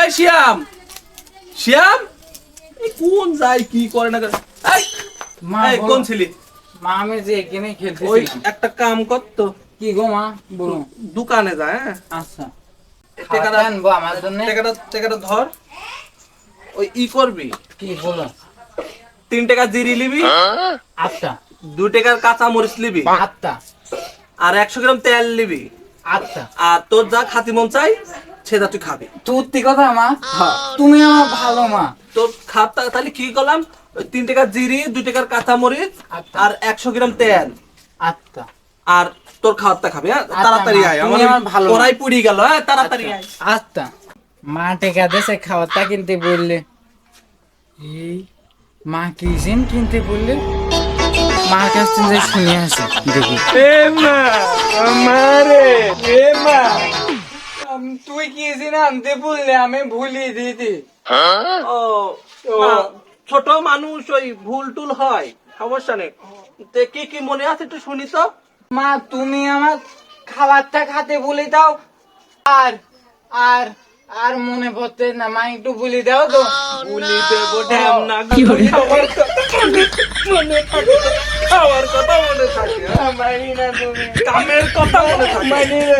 এই Siam! Siam? এই কোন যায় কি করে না এই, মা এই, কোন ছিলি? মা আমি যে এখানে ওই একটা কাম কর কি গো মা বলো। দোকানে যা হ্যাঁ। আচ্ছা। টাকাটা আনব আমার জন্য? টাকাটা টাকাটা ধর। ওই ই করবি। কি বলো। তিন টাকা জিরি লিবি আচ্ছা দু টাকার কাঁচা মরিচ লিবি আটটা। আর একশো গ্রাম তেল লিবি আচ্ছা আর তোর যা খাতি মন চাই সেটা তুই খাবি। সত্যি কথা মা? হ্যাঁ। তুমি আমার ভালো মা। তোর খাতা তাহলে কি করলাম? তিন টাকার জিরি দুই টাকার কাঁচা মরিচ আচ্ছা। আর একশো গ্রাম তেল। আটটা আর তোর খাওয়ারটা খাবি হ্যাঁ? আচ্ছা, তাড়াতাড়ি আয়। তুমি আমার ভালো তোরাই পুড়ি গেল হ্যাঁ? তাড়াতাড়ি আয়। আচ্ছা। মা টেকা দেশে খাওয়াটা কিনতে বললে। এই মা কি যেন কিনতে বললে? মার কাছ থেকে শুনে আসে দেখি। এ মা আমারে এ মা। তুই কি আনতে বললে আমি ভুলিয়ে দিদি ও ছোট মানুষ ওই ভুল টুল হয় সমস্যা নেই। কি কি মনে আছে একটু শুনি তো? মা তুমি আমার খাবারটা খাতে বলে দাও। আর আর আর মনে পড়তে না মা একটু বলে দাও তো। বুলি দেবো ঢ্যাম না কথা মনে থাকে খাওয়ার কথা মনে থাকে মানি না তুমি। কামের কথা মনে থাকে মানি না